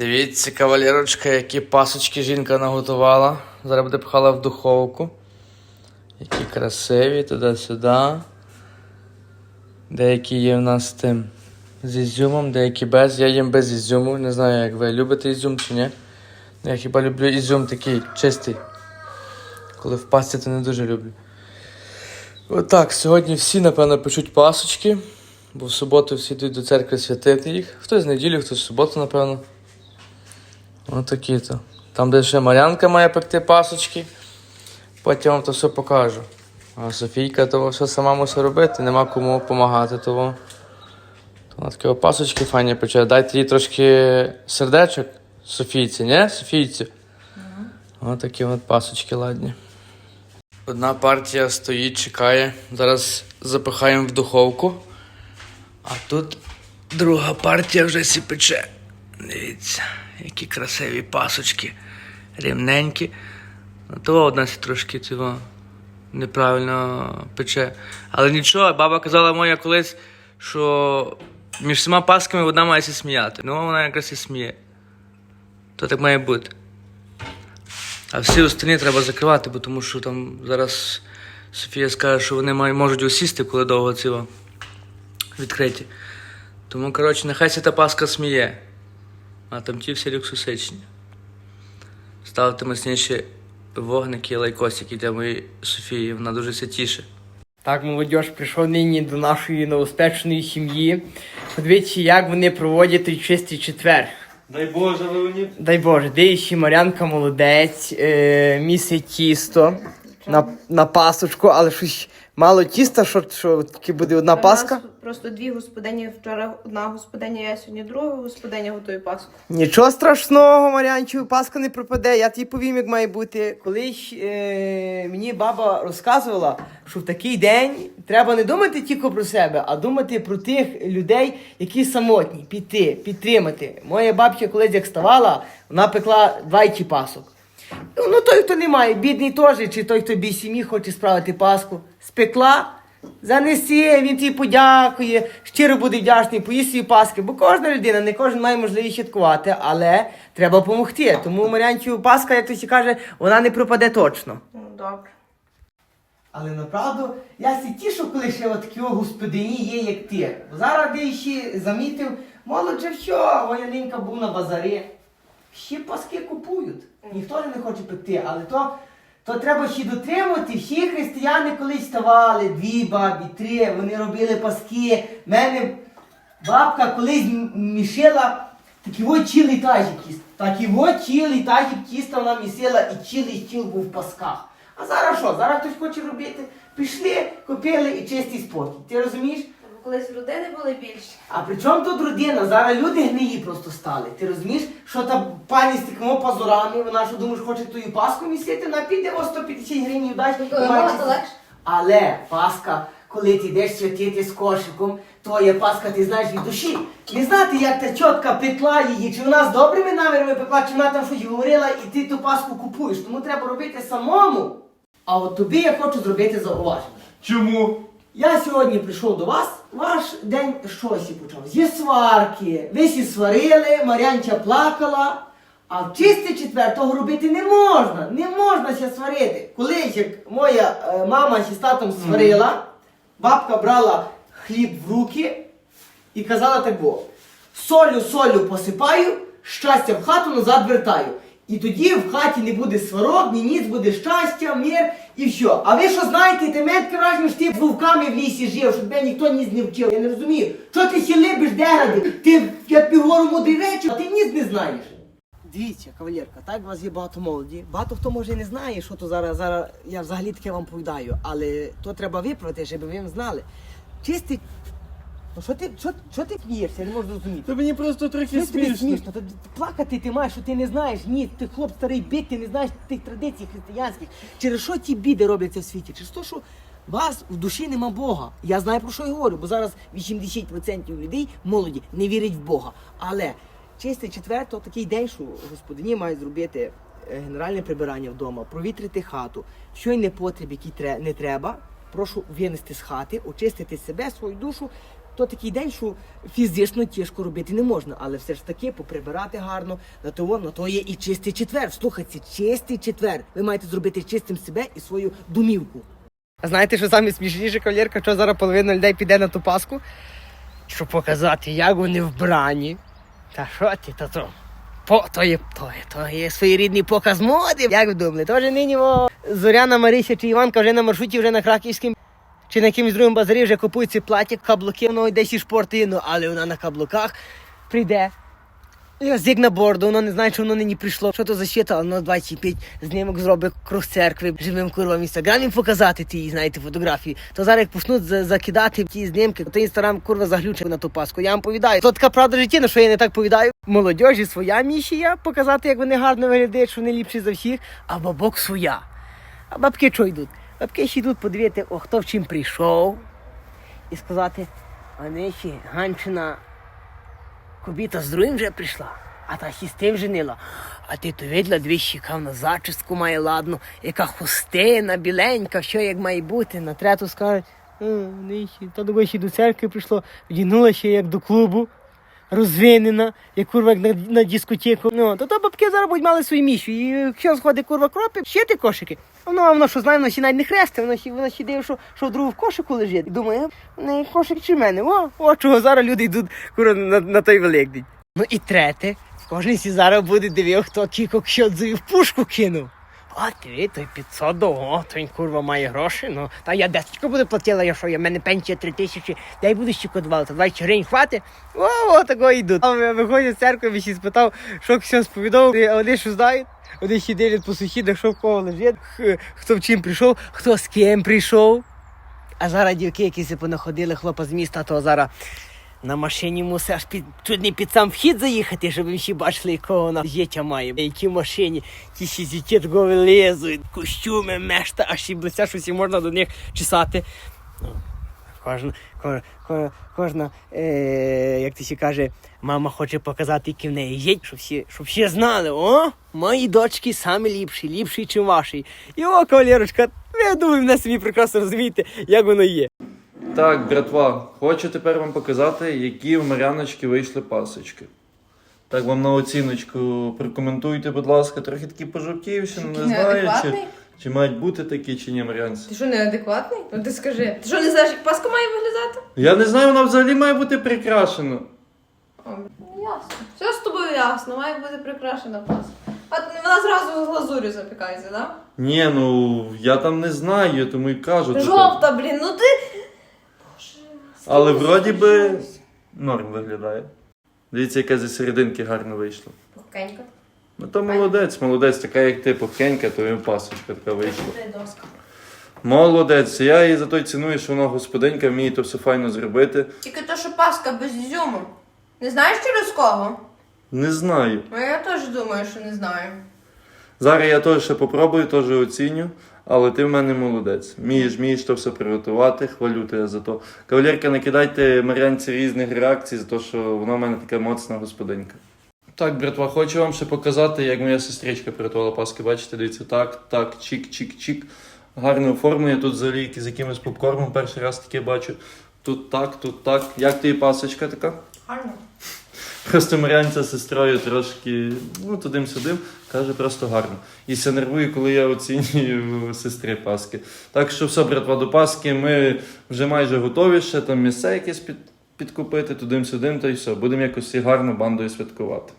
Дивіться, кавалерочка, які пасочки жінка наготувала. Зараз буде пхала в духовку. Які красиві, туди-сюди. Деякі є в нас з тим з ізюмом, деякі без. Я їм без ізюму. Не знаю, як ви любите ізюм чи ні. Я хіба люблю ізюм такий чистий. Коли в пасті, то не дуже люблю. Отак, сьогодні всі, напевно, печуть пасочки, бо в суботу всі йдуть до церкви святити їх. Хтось з неділю, хтось в суботу, напевно. Отакі то. Там, де ще Марянка має пекти пасочки. Потім вам то все покажу. А Софійка того все сама мусить робити, нема кому допомагати того. То вона такі пасочки файні пече. Дайте їй трошки сердечок Софійці, ні? Софійці. Отакі от пасочки ладні. Одна партія стоїть, чекає. Зараз запихаємо в духовку. А тут друга партія вже сі пече. Дивіться, які красиві пасочки. Рівненькі. Ну, То одна трошки цього неправильно пече. Але нічого, баба казала моя колись, що між всіма пасками одна має сміяти. Ну, вона якраз і сміє. То так має бути. А всі остальні треба закривати, бо тому що там зараз Софія скаже, що вони можуть усісти, коли довго цього відкриті. Тому, коротше, нехай ця та паска сміє. А там ті всі люксусичні. Ставте міцніші вогники і лайкосики для моєї Софії, вона дуже тіше. Так, молодь, прийшов нині до нашої новоспеченої сім'ї. Подивіться, як вони проводять той чистий четвер. Дай Боже, Леонід. Дай Боже, дивіться, Марянка молодець, е, місить тісто на, на пасочку, але щось мало тіста, що, що таки буде одна У нас паска. Просто дві господині. Вчора одна господиня, я сьогодні друга господиня готує паску. Нічого страшного, Марянчу, паска не пропаде. Я тобі повім, як має бути. Колись е, мені баба розказувала, що в такий день треба не думати тільки про себе, а думати про тих людей, які самотні, піти, підтримати. Моя бабця колись як ставала, вона пекла двайчі пасок. Ну, ну той, хто не має, бідний теж, чи той, хто бій сім'ї хоче справити паску, спекла. Занеси, він тобі подякує, щиро буде вдячний, поїсть свої паски, бо кожна людина, не кожен має можливість святкувати, але треба допомогти. Тому Марянчу Паска, як хтось каже, вона не пропаде точно. Ну, добре. Але направду я сі тішу, коли ще от такі господині є, як ти. Бо зараз де ще замітив, молодже що, моя нинька був на базарі. Ще паски купують. Ніхто не хоче пекти, але то, то треба ще дотримувати. Всі християни колись ставали, дві бабі, три, вони робили паски. Мене бабка колись мішила такі от цілий тазик тіста. Такі от цілий тазик тіста вона місила і цілий стіл був в пасках. А зараз що? Зараз хтось хоче робити. Пішли, купили і чистий спокій. Ти розумієш? Колись родини були більші. А при чому тут родина? Зараз люди гниї просто стали. Ти розумієш, що та пані з такими пазурами, вона що думаєш, хоче твою паску місити, вона піде о 150 гривень дасть. Легше. Але паска, коли ти йдеш святити з кошиком, твоя паска, ти знаєш від душі. Не знати, як та чотка пекла її, чи вона з добрими намірами пекла, чи вона там щось говорила, і ти ту паску купуєш. Тому треба робити самому. А от тобі я хочу зробити зауваження. Чому? Я сьогодні прийшов до вас, ваш день щось почав. Зі сварки. Ви сі сварили, Марянча плакала. А в чистий четвер того робити не можна. Не можна ся сварити. Колись, як моя е, мама зі татом сварила, бабка брала хліб в руки і казала так було. Солю, солю посипаю, щастя в хату назад вертаю. І тоді в хаті не буде сварок, ні ніц, буде щастя, мир і все. А ви що знаєте, ти мене таке що ти з вовками в лісі жив, щоб тебе ніхто ніц не вчив. Я не розумію. Що ти сі либиш дегради? Ти я говорю мудрі речі, а ти ніц не знаєш. Дивіться, кавалерка, так у вас є багато молоді. Багато хто може не знає, що то зараз, зараз я взагалі таке вам повідаю, але то треба виправити, щоб ви знали. Чистий. Ну що ти, що, що ти п'єшся? Я не можу зрозуміти. Та мені просто трохи Що тобі смішно. смішно? Та плакати ти маєш, що ти не знаєш. Ні, ти хлоп старий бик, ти не знаєш тих традицій християнських. Через що ті біди робляться в світі? Через те, що у вас в душі нема Бога. Я знаю про що я говорю, бо зараз 80% людей молоді не вірять в Бога. Але чистий четвер то такий день, що господині мають зробити е, генеральне прибирання вдома, провітрити хату, що й не потріб, які тре- не треба. Прошу винести з хати, очистити себе, свою душу. То такий день, що фізично тяжко робити не можна, але все ж таки поприбирати гарно, на то, на то є і чистий четвер. Слухайте, чистий четвер. Ви маєте зробити чистим себе і свою домівку. А знаєте, що саме смішніше, кавалерка, що зараз половина людей піде на ту паску? Щоб показати, як вони вбрані. Та що ти, то то? По, то є, то є, то є своєрідний показ моди. Як ви думали? То вже нині Зоряна Марися чи Іванка вже на маршруті, вже на Краківському чи на якимось другому базарі вже купують ці платі, каблуки, воно десь і шпорти, ну але вона на каблуках прийде. Зік на борду, воно не знає, що воно нині прийшло. Що то за свято, але воно 25 знімок зробить круг церкви, живим курвам в інстаграмі показати ті, знаєте, фотографії. То зараз як почнуть за- закидати ті знімки, то інстаграм курва заглючив на ту паску. Я вам повідаю. То така правда життя, що я не так повідаю. Молодіжі своя місія показати, як вони гарно виглядають, що вони ліпші за всіх, а бабок своя. А бабки що йдуть? Бабки ще йдуть подивити, о, хто в чим прийшов, і сказати, вони ще ганчина кобіта з другим вже прийшла, а та ще з женила. А ти то видла, дві щікавна зачіску має ладну, яка хустина, біленька, що як має бути. На трету скажуть, вони ще, та до ще до церкви прийшло, вдягнула ще як до клубу. Розвинена, як курва на, на дискотеку. Ну, то, то бабки зараз будуть мали свою мішу. І якщо сходить курва кропи, ти кошики. Воно, а воно що знає, воно ще навіть не хресте, воно ще, воно ще дивить, що, що в другу в кошику лежить. І думає, не кошик чи мене. О, о, чого зараз люди йдуть курва, на, на той великдень. Ну і третє, кожен сі зараз буде дивив, хто кілько кщодзою в пушку кинув. О, ти, той 500 до, о, то він курва має гроші, ну, та я десятку буду платила, я що, я в мене пенсія 3 тисячі, дай буду ще кодували, то 20 гривень хватить, о, о, такого йдуть. А виходять з церкви, ще спитав, що все сповідав, а вони що знають, вони ще дивлять по сусідах, що в кого лежить, хто в чим прийшов, хто з ким прийшов. А зараз дівки, які си понаходили хлопа з міста, то зараз на машині мусить аж під чуть не під сам вхід заїхати, щоб ще бачили, якого вона життя має. Які машині, ті ще зіті такого вилизують, костюми, мешта, аж і блестя, що всі можна до них чесати. Ну, Кожна, ко- ко- кожна е, як ти ще каже, мама хоче показати, які в неї є, щоб всі, щоб всі знали, о, мої дочки самі ліпші, ліпші, чим ваші. І о, кавалерочка, я думаю, мене собі прекрасно розумієте, як воно є. Так, братва, хочу тепер вам показати, які в Мар'яночки вийшли пасочки. Так, вам на оціночку прокоментуйте, будь ласка, трохи такі пожовтівші, не знаю, чи, чи мають бути такі, чи ні, Мар'янці. Ти що, неадекватний? Ну ти скажи. Ти що не знаєш, як паска має виглядати? Я не знаю, вона взагалі має бути прикрашена. О, ну, ясно. Все з тобою ясно, має бути прикрашена паска. А вона зразу з глазурю запікається, так? Ні, ну я там не знаю, тому і кажу. Да? Жовта, блін, ну ти. Але вроді би норм виглядає. Дивіться, яке зі серединки гарно вийшло. Пухкенька. Ну то молодець, молодець, така як ти пухенька, то і пасочка така вийшла. Доска. Молодець, я її за той ціную, що вона господинька, вміє то все файно зробити. Тільки то, що паска без ізюму. Не знаєш через кого? Не знаю. Ну я теж думаю, що не знаю. Зараз я теж ще попробую, теж оціню, але ти в мене молодець. Вмієш, вмієш то все приготувати, хвалю тебе за то. Кавалерка, накидайте Мар'янці різних реакцій за те, що вона в мене така моцна господинка. Так, братва, хочу вам ще показати, як моя сестричка приготувала паски. Бачите, дивіться, так, так, чик-чик-чик. Гарне оформлення. Тут взагалі з якимось попкормом перший раз таке бачу. Тут так, тут так. Як тобі пасочка така? Гарно. Просто Мар'янця з сестрою трошки ну, тудим-сюдим, каже просто гарно. І все нервує, коли я оцінюю сестри Паски. Так що все, братва, до Паски ми вже майже готові, ще там місце якесь під, підкупити, туди-сюдим, та й все. Будемо якось і гарно бандою святкувати.